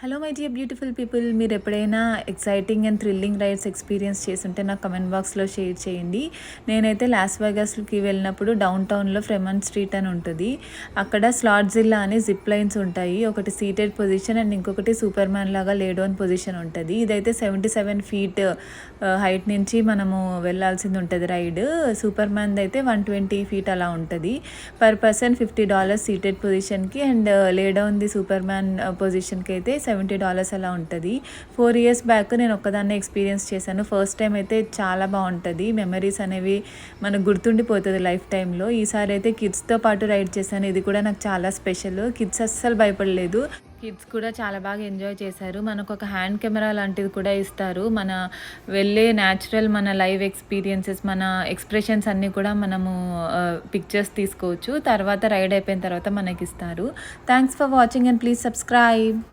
Hello my dear beautiful people మీరు ఎప్పుడైనా exciting and thrilling rides experience చేస్తుంటే నాకు కమెంట్ బాక్స్లో షేర్ చేయండి. నేనైతే లాస్ వేగాస్కి వెళ్ళినప్పుడు డౌన్ టౌన్లో ఫ్రెమన్ స్ట్రీట్ అని ఉంటుంది. అక్కడ స్లాట్ జిల్లా అనే జిప్ లైన్స్ ఉంటాయి. ఒకటి సీటెడ్ పొజిషన్ అండ్ ఇంకొకటి సూపర్ మ్యాన్ లాగా లేడౌన్ పొజిషన్ ఉంటుంది. ఇదైతే సెవెంటీ సెవెన్ ఫీట్ హైట్ నుంచి మనము వెళ్ళాల్సింది ఉంటుంది రైడ్ సూపర్ మ్యాన్ అయితే వన్ ట్వంటీ ఫీట్ అలా ఉంటుంది. Per person fifty dollars seated పొజిషన్కి అండ్ లేడోన్ది సూపర్ మ్యాన్ పొజిషన్కి అయితే సెవెంటీ డాలర్స్ అలా ఉంటుంది. ఫోర్ ఇయర్స్ బ్యాక్ నేను ఒక్కదాన్నే ఎక్స్పీరియన్స్ చేశాను. ఫస్ట్ టైం అయితే చాలా బాగుంటుంది. మెమరీస్ అనేవి మనకు గుర్తుండిపోతుంది లైఫ్ టైంలో ఈసారి అయితే కిడ్స్తో పాటు రైడ్ చేశాను. ఇది కూడా నాకు చాలా స్పెషల్ కిడ్స్ అస్సలు భయపడలేదు. కిడ్స్ కూడా చాలా బాగా ఎంజాయ్ చేశారు. మనకు ఒక హ్యాండ్ కెమెరా లాంటిది కూడా ఇస్తారు. మన వెళ్ళే న్యాచురల్ మన లైవ్ ఎక్స్పీరియన్సెస్ మన ఎక్స్ప్రెషన్స్ అన్నీ కూడా మనము పిక్చర్స్ తీసుకోవచ్చు. తర్వాత రైడ్ అయిపోయిన తర్వాత మనకి ఇస్తారు thanks for watching and please subscribe